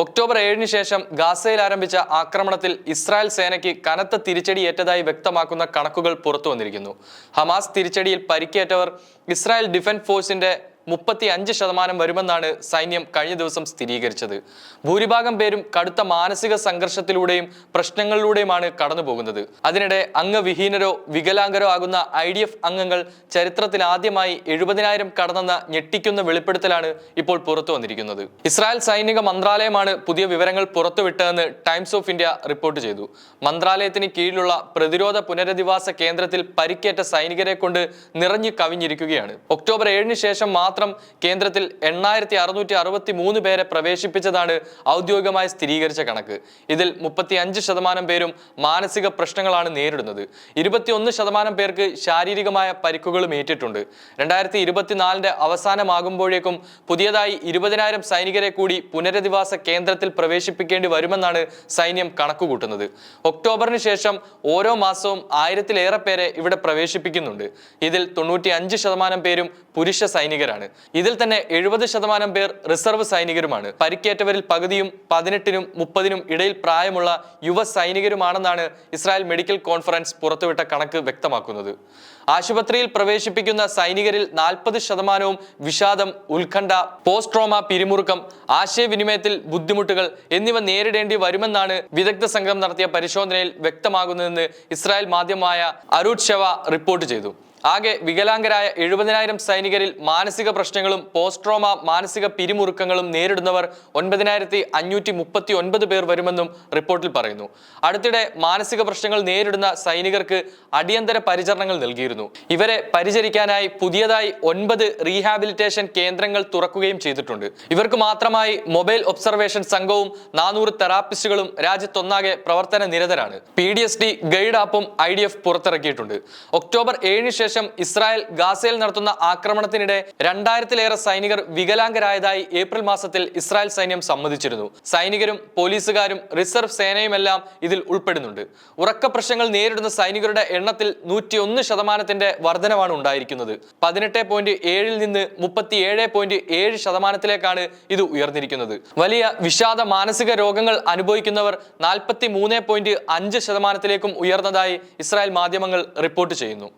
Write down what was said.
October ഏഴിന് ശേഷം ഗാസയിൽ ആരംഭിച്ച ആക്രമണത്തിൽ ഇസ്രായേൽ സേനയ്ക്ക് കനത്ത തിരിച്ചടി ഏറ്റതായി വ്യക്തമാക്കുന്ന കണക്കുകൾ പുറത്തു വന്നിരിക്കുന്നു. ഹമാസ് തിരിച്ചടിയിൽ പരിക്കേറ്റവർ ഇസ്രായേൽ ഡിഫൻസ് ഫോഴ്സിന്റെ മുപ്പത്തി അഞ്ച് ശതമാനം വരുമെന്നാണ് സൈന്യം കഴിഞ്ഞ ദിവസം സ്ഥിരീകരിച്ചത്. ഭൂരിഭാഗം പേരും കടുത്ത മാനസിക സംഘർഷത്തിലൂടെയും പ്രശ്നങ്ങളിലൂടെയുമാണ് കടന്നുപോകുന്നത്. അതിനിടെ അംഗവിഹീനരോ വികലാംഗരോ ആകുന്ന ഐ ഡി എഫ് അംഗങ്ങൾ ചരിത്രത്തിൽ ആദ്യമായി എഴുപതിനായിരം കടന്നെന്ന ഞെട്ടിക്കുന്ന വെളിപ്പെടുത്തലാണ് ഇപ്പോൾ പുറത്തു വന്നിരിക്കുന്നത്. ഇസ്രായേൽ സൈനിക മന്ത്രാലയമാണ് പുതിയ വിവരങ്ങൾ പുറത്തുവിട്ടതെന്ന് ടൈംസ് ഓഫ് ഇന്ത്യ റിപ്പോർട്ട് ചെയ്തു. മന്ത്രാലയത്തിന് കീഴിലുള്ള പ്രതിരോധ പുനരധിവാസ കേന്ദ്രത്തിൽ പരിക്കേറ്റ സൈനികരെ കൊണ്ട് നിറഞ്ഞു കവിഞ്ഞിരിക്കുകയാണ്. ഒക്ടോബർ ഏഴിന് ശേഷം കേന്ദ്രത്തിൽ എണ്ണായിരത്തി അറുന്നൂറ്റി അറുപത്തി മൂന്ന് പേരെ പ്രവേശിപ്പിച്ചതാണ് ഔദ്യോഗികമായി സ്ഥിരീകരിച്ച കണക്ക്. ഇതിൽ മുപ്പത്തി അഞ്ച് ശതമാനം പേരും മാനസിക പ്രശ്നങ്ങളാണ് നേരിടുന്നത്. ഇരുപത്തിയൊന്ന് ശതമാനം പേർക്ക് ശാരീരികമായ പരിക്കുകളും ഏറ്റിട്ടുണ്ട്. രണ്ടായിരത്തി ഇരുപത്തിനാലിന്റെ അവസാനമാകുമ്പോഴേക്കും പുതിയതായി ഇരുപതിനായിരം സൈനികരെ കൂടി പുനരധിവാസ കേന്ദ്രത്തിൽ പ്രവേശിപ്പിക്കേണ്ടി വരുമെന്നാണ് സൈന്യം കണക്കുകൂട്ടുന്നത്. ഒക്ടോബറിന് ശേഷം ഓരോ മാസവും ആയിരത്തിലേറെ പേരെ ഇവിടെ പ്രവേശിപ്പിക്കുന്നുണ്ട്. ഇതിൽ തൊണ്ണൂറ്റി അഞ്ച് ശതമാനം പേരും പുരുഷ സൈനികരാണ്. ഇതിൽ തന്നെ എഴുപത് ശതമാനം പേർ റിസർവ് സൈനികരുമാണ്. പരിക്കേറ്റവരിൽ പകുതിയും പതിനെട്ടിനും മുപ്പതിനും ഇടയിൽ പ്രായമുള്ള യുവ സൈനികരുമാണെന്നാണ് ഇസ്രായേൽ മെഡിക്കൽ കോൺഫറൻസ് പുറത്തുവിട്ട കണക്ക് വ്യക്തമാക്കുന്നത്. ആശുപത്രിയിൽ പ്രവേശിപ്പിക്കുന്ന സൈനികരിൽ നാൽപ്പത് ശതമാനവും വിഷാദം ഉത്കണ്ഠ പോസ്റ്റ് ട്രോമ പിരിമുറുക്കം ആശയവിനിമയത്തിൽ ബുദ്ധിമുട്ടുകൾ എന്നിവ നേരിടേണ്ടി വരുമെന്നാണ് വിദഗ്ധ സംഘം നടത്തിയ പരിശോധനയിൽ വ്യക്തമാകുന്നതെന്ന് ഇസ്രായേൽ മാധ്യമമായ അരൂട്ട് ഷെവ റിപ്പോർട്ട് ചെയ്തു. ആകെ വികലാംഗരായ എഴുപതിനായിരം സൈനികരിൽ മാനസിക പ്രശ്നങ്ങളും പോസ്റ്റ് ട്രോമ മാനസിക പിരിമുറുക്കങ്ങളും നേരിടുന്നവർ ഒൻപതിനായിരത്തി അഞ്ഞൂറ്റി മുപ്പത്തി ഒൻപത് പേർ വരുമെന്നും റിപ്പോർട്ടിൽ പറയുന്നു. അടുത്തിടെ മാനസിക പ്രശ്നങ്ങൾ നേരിടുന്ന സൈനികർക്ക് അടിയന്തര പരിചരണങ്ങൾ നൽകിയിരുന്നു. ഇവരെ പരിചരിക്കാനായി പുതിയതായി ഒൻപത് റീഹാബിലിറ്റേഷൻ കേന്ദ്രങ്ങൾ തുറക്കുകയും ചെയ്തിട്ടുണ്ട്. ഇവർക്ക് മാത്രമായി മൊബൈൽ ഒബ്സർവേഷൻ സംഘവും നാനൂറ് തെറാപ്പിസ്റ്റുകളും രാജ്യത്തൊന്നാകെ പ്രവർത്തന നിരതരാണ്. P D S D guide ആപ്പും ഐ ഡി എഫ് പുറത്തിറക്കിയിട്ടുണ്ട്. ഒക്ടോബർ ഏഴിന് ശേഷം ഇസ്രായേൽ ഗാസയിൽ നടത്തുന്ന ആക്രമണത്തിനിടെ രണ്ടായിരത്തിലേറെ സൈനികർ വികലാംഗരായതായി ഏപ്രിൽ മാസത്തിൽ ഇസ്രായേൽ സൈന്യം സമ്മതിച്ചിരുന്നു. സൈനികരും പോലീസുകാരും റിസർവ് സേനയുമെല്ലാം ഇതിൽ ഉൾപ്പെടുന്നുണ്ട്. ഉറക്ക പ്രശ്നങ്ങൾ നേരിടുന്ന സൈനികരുടെ എണ്ണത്തിൽ നൂറ്റിയൊന്ന് ശതമാനത്തിന്റെ വർധനവാണ് ഉണ്ടായിരിക്കുന്നത്. പതിനെട്ട് പോയിന്റ് ഏഴിൽ നിന്ന് മുപ്പത്തി ഏഴ് പോയിന്റ് ഏഴ് ശതമാനത്തിലേക്കാണ് ഇത് ഉയർന്നിരിക്കുന്നത്. വലിയ വിഷാദ മാനസിക രോഗങ്ങൾ അനുഭവിക്കുന്നവർ നാൽപ്പത്തി മൂന്ന് പോയിന്റ് അഞ്ച് ശതമാനത്തിലേക്കും ഉയർന്നതായി ഇസ്രായേൽ മാധ്യമങ്ങൾ റിപ്പോർട്ട് ചെയ്യുന്നു.